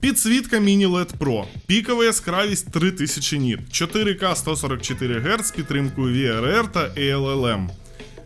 Підсвітка Mini LED Pro. Пікова яскравість 3000 ніт, 4К 144 Гц підтримкою VRR та ALLM.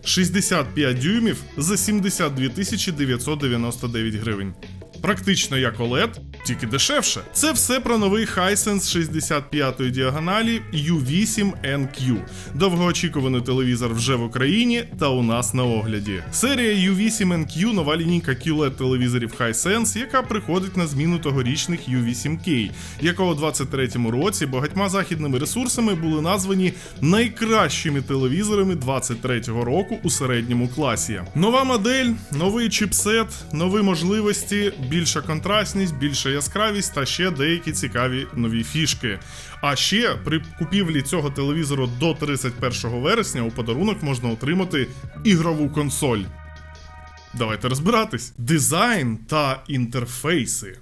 65 дюймів за 72 999 гривень. Практично як OLED, тільки дешевше. Це все про новий Hisense 65-ї діагоналі U8NQ. Довгоочікуваний телевізор вже в Україні та у нас на огляді. Серія U8NQ нова лінійка QLED телевізорів Hisense, яка приходить на зміну тогорічних U8K, якого у 23-му році багатьма західними ресурсами були названі найкращими телевізорами 23-го року у середньому класі. Нова модель, новий чіпсет, нові можливості, більша контрастність, більша яскравість та ще деякі цікаві нові фішки. А ще при купівлі цього телевізору до 31 вересня у подарунок можна отримати ігрову консоль. Давайте розбиратись. Дизайн та інтерфейси.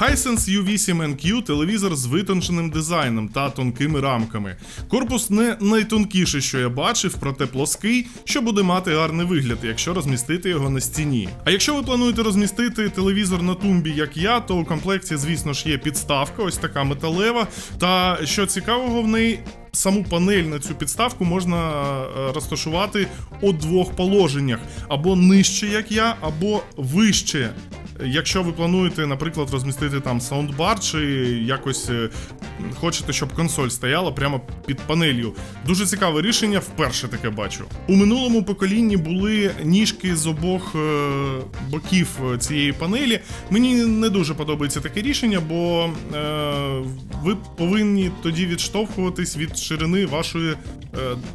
Hisense U8NQ телевізор з витонченим дизайном та тонкими рамками. Корпус не найтонкіший, що я бачив, проте плоский, що буде мати гарний вигляд, якщо розмістити його на стіні. А якщо ви плануєте розмістити телевізор на тумбі, як я, то у комплекті, звісно ж, є підставка, ось така металева. Та що цікавого в неї. Саму панель на цю підставку можна е, розташувати у двох положеннях: або нижче, як я, або вище, Якщо ви плануєте, наприклад, розмістити там саундбар, чи якось е, хочете, щоб консоль стояла прямо під панелью. Дуже цікаве рішення, вперше таке бачу. У минулому поколінні були ніжки з обох е, боків е, цієї панелі. Мені не дуже подобається таке рішення, бо ви повинні тоді відштовхуватись від ширини вашої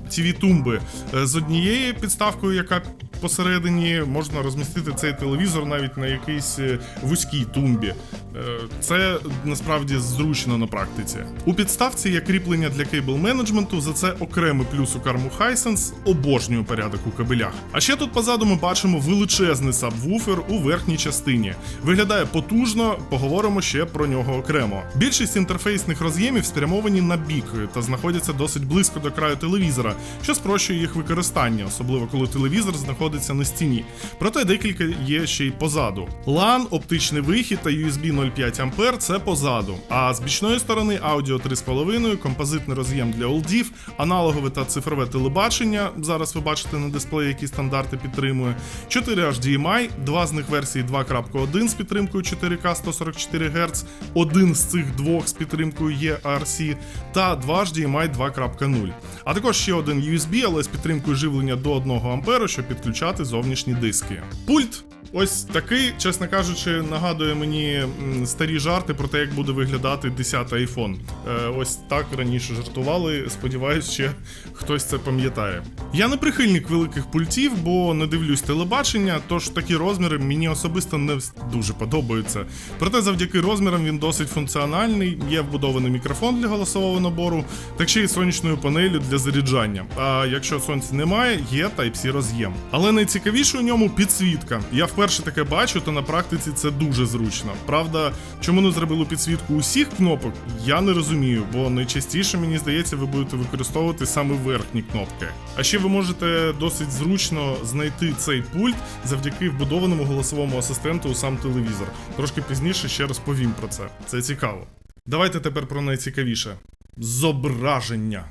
tv тумби з однією підставкою, яка посередині можна розмістити цей телевізор навіть на якійсь е, вузькій тумбі. Е, Це насправді зручно на практиці. У підставці є кріплення для кейбл менеджменту. За це окремий плюс у карму Hisense. Обожнюю порядок у кабелях. А ще тут позаду ми бачимо величезний сабвуфер у верхній частині. Виглядає потужно, поговоримо ще про нього окремо. Більшість інтерфейсних роз'ємів спрямовані на бік та знаходяться досить близько до краю телевізора, що спрощує їх використання, особливо коли телевізор знаходиться на стіні. Проте декілька є ще й позаду. LAN, оптичний вихід та USB 0,5 А це позаду. А з бічної сторони аудіо 3,5, композитний роз'єм для олдів, аналогове та цифрове телебачення. Зараз ви бачите на дисплеї, які стандарти підтримує. 4 HDMI, два з них версії 2.1 з підтримкою 4К 144 Гц, один з цих двох з підтримкою ERC та 2 HDMI 2.0. А також ще один USB, але з підтримкою живлення до 1 А, щоб підключати зовнішні диски. Пульт Ось такий, чесно кажучи, нагадує мені старі жарти про те, як буде виглядати 10-й iPhone. Е, ось так раніше жартували. Сподіваюсь, ще хтось це пам'ятає. Я не прихильник великих пультів, бо не дивлюсь телебачення, тож такі розміри мені особисто не дуже подобаються. Проте завдяки розмірам він досить функціональний, є вбудований мікрофон для голосового набору, так ще й сонячною панелью для заряджання. А якщо сонця немає, є Type-C роз'єм. Але найцікавіше у ньому підсвітка. Я вперше таке бачу, та на практиці це дуже зручно. Правда, чому не зробили підсвітку усіх кнопок, я не розумію, бо найчастіше, мені здається, ви будете використовувати саме верхні кнопки. А ще ви можете досить зручно знайти цей пульт завдяки вбудованому голосовому асистенту у сам телевізор. Трошки пізніше ще розповім про це. Це цікаво. Давайте тепер про найцікавіше: зображення.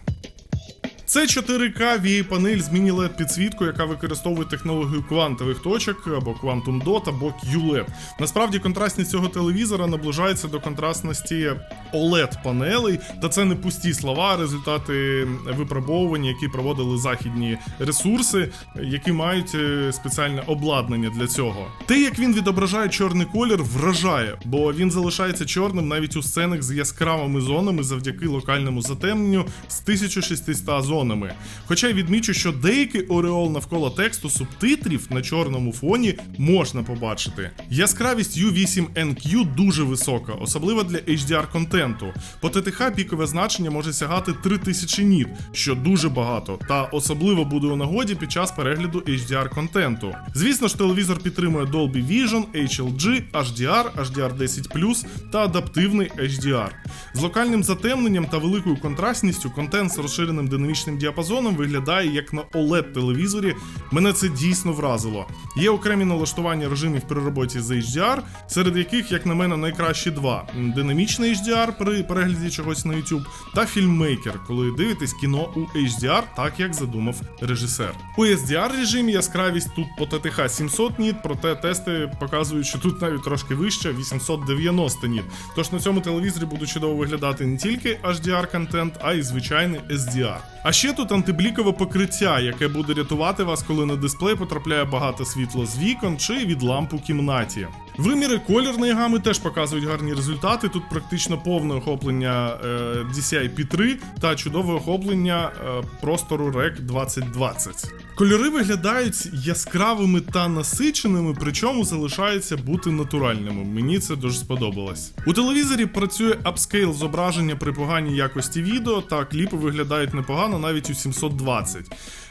Це 4К VA панель з міні-LED підсвіткою, яка використовує технологію квантових точок або Quantum Dot, або QLED. Насправді контрастність цього телевізора наближається до контрастності OLED панелей, та це не пусті слова, а результати випробовування, які проводили західні ресурси, які мають е, спеціальне обладнання для цього. Те, як він відображає чорний колір, вражає, бо він залишається чорним навіть у сценах з яскравими зонами завдяки локальному затемненню з 1600 зонами. Хоча відмічу, що деякий ореол навколо тексту субтитрів на чорному фоні можна побачити. Яскравість U8NQ дуже висока, особливо для HDR контенту. По ТТХ пікове значення може сягати 3000 ніт, що дуже багато, та особливо буде у нагоді під час перегляду HDR контенту. Звісно ж, телевізор підтримує Dolby Vision, HLG, HDR, HDR10 та адаптивний HDR. З локальним затемненням та великою контрастністю контент з розширеним динамічним динамічним діапазоном виглядає як на oled телевізорі. Мене це дійсно вразило. Є окремі налаштування режимів при роботі з HDR, серед яких, як на мене, найкращі два: динамічний HDR при перегляді чогось на YouTube та фільммейкер, коли дивитесь кіно у HDR, так як задумав режисер. У SDR режимі яскравість тут по ТТХ 700 ніт, проте тести показують, що тут навіть трошки вище 890 ніт. Тож на цьому телевізорі буде чудово виглядати не тільки HDR контент, а й звичайний SDR. А ще тут антиблікове покриття, яке буде рятувати вас, коли на дисплей потрапляє багато світла з вікон чи від ламп у кімнаті. Виміри колірної гами теж показують гарні результати. Тут практично повне охоплення е, DCI-P3 та чудове охоплення е, простору REC 2020. Кольори виглядають яскравими та насиченими, причому залишаються бути натуральними. Мені це дуже сподобалось. У телевізорі працює апскейл зображення при поганій якості відео, та кліпи виглядають непогано навіть у 720.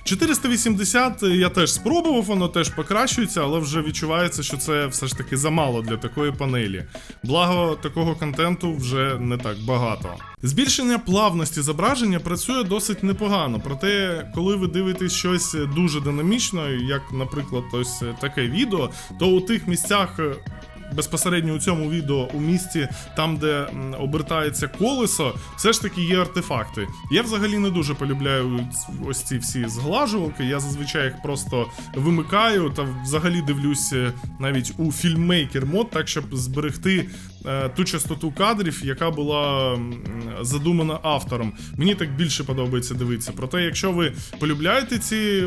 480 я теж спробував, воно теж покращується, але вже відчувається, що це все ж таки замало для такої панелі. Благо, такого контенту вже не так багато. Збільшення плавності зображення працює досить непогано, проте, коли ви дивитесь щось дуже динамічно, як, наприклад, ось таке відео, то у тих місцях. Безпосередньо у цьому відео у місці, там де обертається колесо, все ж таки є артефакти. Я взагалі не дуже полюбляю ось ці всі зглажувалки. Я зазвичай їх просто вимикаю та взагалі дивлюсь е, навіть у фільммейкер мод, так щоб зберегти е, ту частоту кадрів, яка була задумана автором. Мені так більше подобається дивитися. Проте, якщо ви полюбляєте ці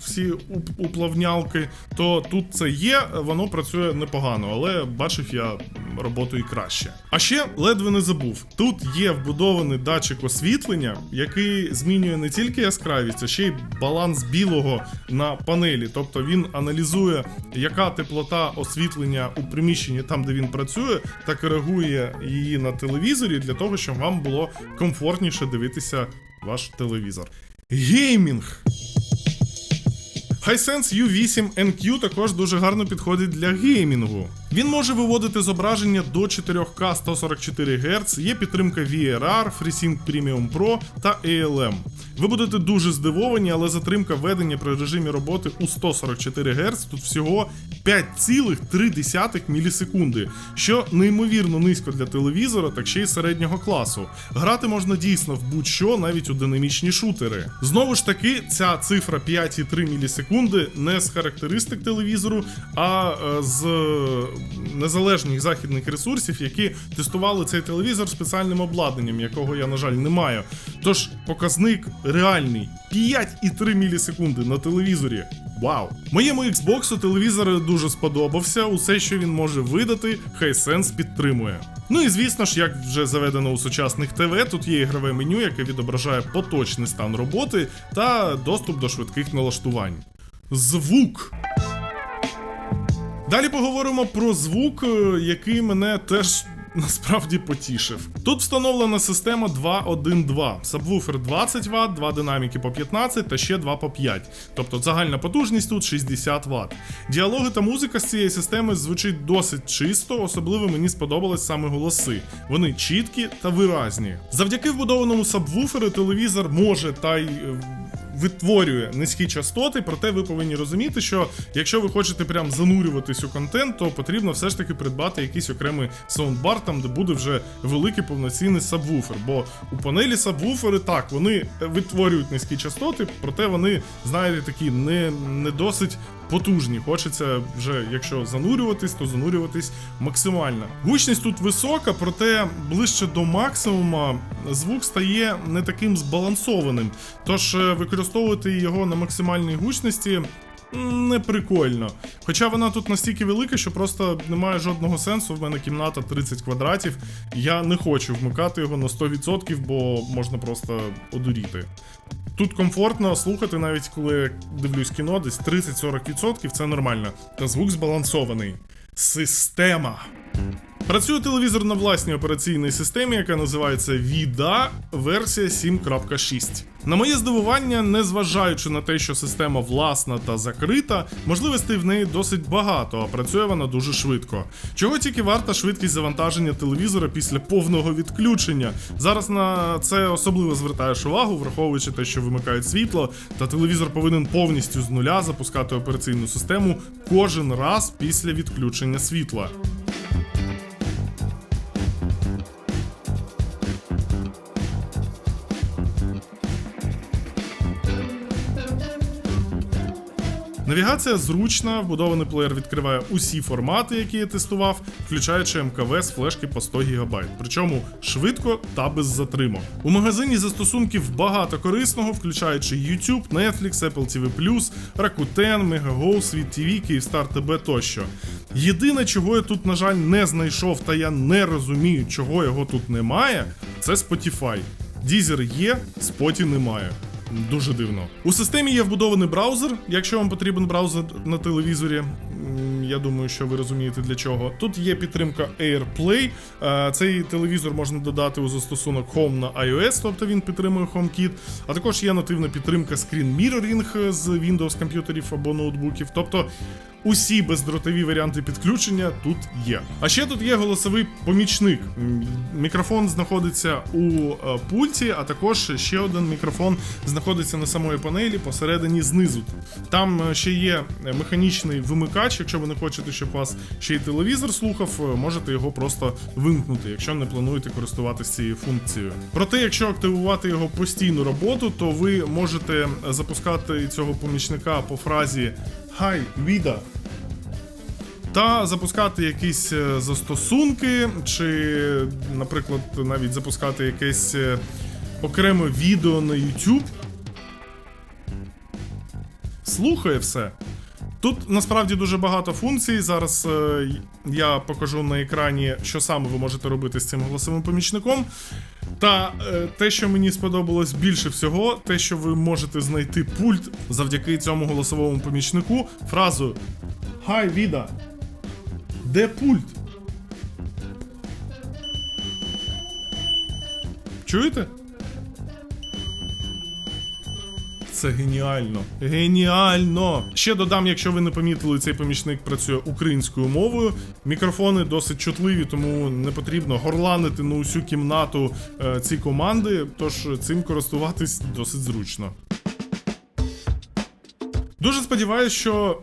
всі уплавнялки, то тут це є, воно працює непогано, але бачив я роботу і краще. А ще ледве не забув: тут є вбудований датчик освітлення, який змінює не тільки яскравість, а ще й баланс білого на панелі. Тобто він аналізує, яка теплота освітлення у приміщенні там, де він працює, та коригує її на телевізорі для того, щоб вам було комфортніше дивитися ваш телевізор. Геймінг. Hisense U8 NQ також дуже гарно підходить для геймінгу. Він може виводити зображення до 4К 144 Гц, є підтримка VRR, FreeSync Premium Pro та ALM. Ви будете дуже здивовані, але затримка ведення при режимі роботи у 144 Гц тут всього 5,3 мілісекунди, що неймовірно низько для телевізора, так ще й середнього класу. Грати можна дійсно в будь-що, навіть у динамічні шутери. Знову ж таки, ця цифра 5,3 мілісекунди не з характеристик телевізору, а е, з незалежних західних ресурсів, які тестували цей телевізор спеціальним обладнанням, якого я, на жаль, не маю. Тож показник реальний 5,3 мілісекунди на телевізорі. Вау! Моєму Xbox телевізор дуже сподобався. Усе, що він може видати, Hisense підтримує. Ну і звісно ж, як вже заведено у сучасних ТВ, тут є ігрове меню, яке відображає поточний стан роботи та доступ до швидких налаштувань. Звук. Далі поговоримо про звук, е, який мене теж насправді потішив. Тут встановлена система 2.1.2, сабвуфер 20 Вт, два динаміки по 15 та ще два по 5. Тобто загальна потужність тут 60 Вт. Діалоги та музика з цієї системи звучить досить чисто, особливо мені сподобались саме голоси. Вони чіткі та виразні. Завдяки вбудованому сабвуферу телевізор може та й. Витворює низькі частоти, проте ви повинні розуміти, що якщо ви хочете прям занурюватись у контент, то потрібно все ж таки придбати якийсь окремий саундбар, там де буде вже великий повноцінний сабвуфер. Бо у панелі сабвуфери так, вони витворюють низькі частоти, проте вони, знаєте, такі не, не досить потужні. Хочеться вже, якщо занурюватись, то занурюватись максимально. Гучність тут висока, проте ближче до максимума звук стає не таким збалансованим. Тож е, використовувати його на максимальній гучності. Не прикольно. Хоча вона тут настільки велика, що просто немає жодного сенсу. В мене кімната 30 квадратів. Я не хочу вмикати його на 100%, бо можна просто одуріти. Тут комфортно слухати, навіть коли дивлюсь кіно, десь 30-40% це нормально. Та звук збалансований. Система. Працює телевізор на власній операційній системі, яка називається VIDA версія 7.6. На моє здивування, незважаючи на те, що система власна та закрита, можливостей в неї досить багато, а працює вона дуже швидко. Чого тільки варта швидкість завантаження телевізора після повного відключення. Зараз на це особливо звертаєш увагу, враховуючи те, що вимикають світло, та телевізор повинен повністю з нуля запускати операційну систему кожен раз після відключення світла. Навігація зручна, вбудований плеєр відкриває усі формати, які я тестував, включаючи МКВ з флешки по 100 ГБ. Причому швидко та без затримок. У магазині застосунків багато корисного, включаючи YouTube, Netflix, Apple TV+, Rakuten, Megago, Світ TV, Kyivstar TV тощо. Єдине, чого я тут, на жаль, не знайшов, та я не розумію, чого його тут немає, це Spotify. Дізер є, споті немає. Дуже дивно. У системі є вбудований браузер. Якщо вам потрібен браузер на телевізорі, я думаю, що ви розумієте для чого. Тут є підтримка AirPlay. Е, Цей телевізор можна додати у застосунок Home на iOS, тобто він підтримує HomeKit. А також є нативна підтримка Screen Mirroring з Windows комп'ютерів або ноутбуків. Тобто Усі бездротові варіанти підключення тут є. А ще тут є голосовий помічник. Мікрофон знаходиться у е, пульті, а також ще один мікрофон знаходиться на самої панелі посередині знизу. Там е, ще є механічний вимикач. Якщо ви не хочете, щоб вас ще й телевізор слухав, е, можете його просто вимкнути, якщо не плануєте користуватися цією функцією. Проте, якщо активувати його постійну роботу, то ви можете запускати цього помічника по фразі Хай, віда. Та запускати якісь е, застосунки, чи, наприклад, навіть запускати якесь е, окреме відео на YouTube. Слухає все. Тут насправді дуже багато функцій. Зараз е, я покажу на екрані, що саме ви можете робити з цим голосовим помічником. Та е, те, що мені сподобалось більше всього, те, що ви можете знайти пульт завдяки цьому голосовому помічнику, фразу Хай, Віда! Де пульт? Чуєте? Це геніально. Геніально! Ще додам, якщо ви не помітили, цей помічник працює українською мовою. Мікрофони досить чутливі, тому не потрібно горланити на усю кімнату е, ці команди. Тож цим користуватись досить зручно. Дуже сподіваюся, що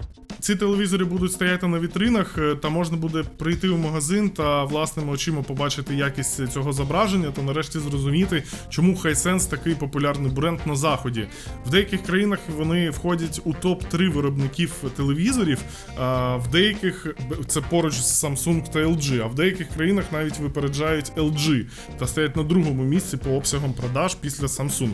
ці телевізори будуть стояти на вітринах, е, та можна буде прийти у магазин та власними очима побачити якість цього зображення, та нарешті зрозуміти, чому Hisense такий популярний бренд на заході. В деяких країнах вони входять у топ-3 виробників телевізорів, а в деяких це поруч з Samsung та LG, а в деяких країнах навіть випереджають LG та стоять на другому місці по обсягам продаж після Samsung.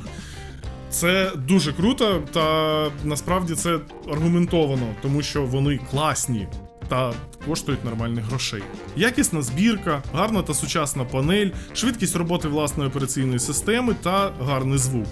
Це дуже круто, та насправді це аргументовано, тому що вони класні та коштують нормальних грошей. Якісна збірка, гарна та сучасна панель, швидкість роботи власної операційної системи та гарний звук.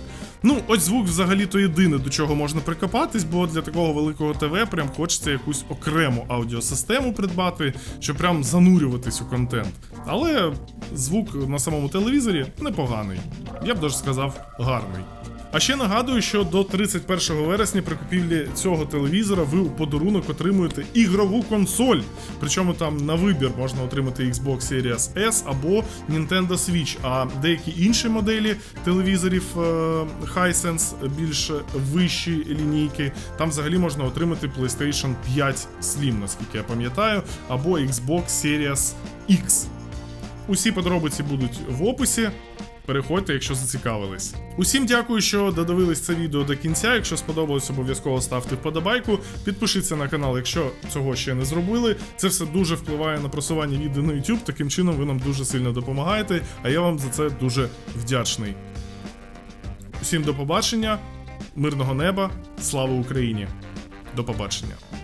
Ну, ось звук взагалі то єдине, до чого можна прикопатись, бо для такого великого ТВ прям хочеться якусь окрему аудіосистему придбати, щоб прям занурюватись у контент. Але звук на самому телевізорі непоганий. Я б даже сказав, гарний. А ще нагадую, що до 31 вересня при купівлі цього телевізора ви у подарунок отримуєте ігрову консоль. Причому там на вибір можна отримати Xbox Series S або Nintendo Switch, а деякі інші моделі телевізорів е, Hisense, більш вищі лінійки, там взагалі можна отримати PlayStation 5 Slim, наскільки я пам'ятаю, або Xbox Series X. Усі подробиці будуть в описі. Переходьте, якщо зацікавились. Усім дякую, що додивились це відео до кінця. Якщо сподобалось, обов'язково ставте вподобайку. Підпишіться на канал, якщо цього ще не зробили. Це все дуже впливає на просування відео на YouTube. Таким чином ви нам дуже сильно допомагаєте, а я вам за це дуже вдячний. Усім до побачення, мирного неба, слава Україні! До побачення!